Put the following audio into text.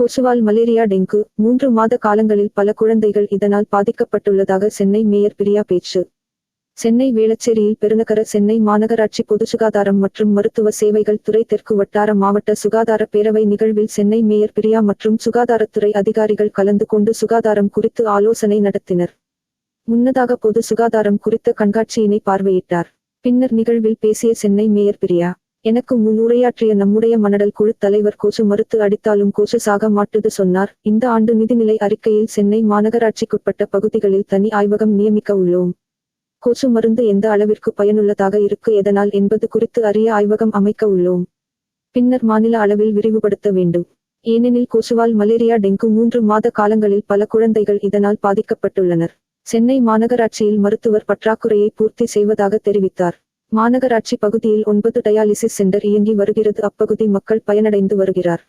கொசுவால் malaria dengue மூன்று மாத காலங்களில் பல குழந்தைகள் இதனால் பாதிக்கப்பட்டுள்ளதாக சென்னை மேயர் பிரியா பேச்சு. சென்னை வேளச்சேரியில் பெருநகர சென்னை மாநகராட்சி பொது சுகாதாரம் மற்றும் மருத்துவ சேவைகள் துறை தெற்கு வட்டார மாவட்ட சுகாதார பேரவை நிகழ்வில் சென்னை மேயர் பிரியா மற்றும் சுகாதாரத்துறை அதிகாரிகள் கலந்து கொண்டு சுகாதாரம் குறித்து ஆலோசனை நடத்தினர். முன்னதாக பொது சுகாதாரம் குறித்த கண்காட்சியினை பார்வையிட்டார். பின்னர் நிகழ்வில் பேசிய சென்னை மேயர் பிரியா எனக்கு முன் உரையாற்றிய நம்முடைய மணடல் குழு தலைவர் கொசு மறுத்து அடித்தாலும் கோசு சாக மாட்டுது சொன்னார். இந்த ஆண்டு நிதிநிலை அறிக்கையில் சென்னை மாநகராட்சிக்குட்பட்ட பகுதிகளில் தனி ஆய்வகம் நியமிக்க உள்ளோம். கொசு மருந்து எந்த அளவிற்கு பயனுள்ளதாக இருக்கு எதனால் என்பது குறித்து அறிய ஆய்வகம் அமைக்க உள்ளோம். பின்னர் மாநில அளவில் விரிவுபடுத்த வேண்டும். ஏனெனில் கொசுவால் மலேரியா டெங்கு மூன்று மாத காலங்களில் பல குழந்தைகள் இதனால் பாதிக்கப்பட்டுள்ளனர். சென்னை மாநகராட்சியில் மருத்துவர் பற்றாக்குறையை பூர்த்தி செய்வதாக தெரிவித்தார். மாநகராட்சி பகுதியில் ஒன்பது டயாலிசிஸ் சென்டர் இயங்கி வருகிறது. அப்பகுதி மக்கள் பயனடைந்து வருகிறார்.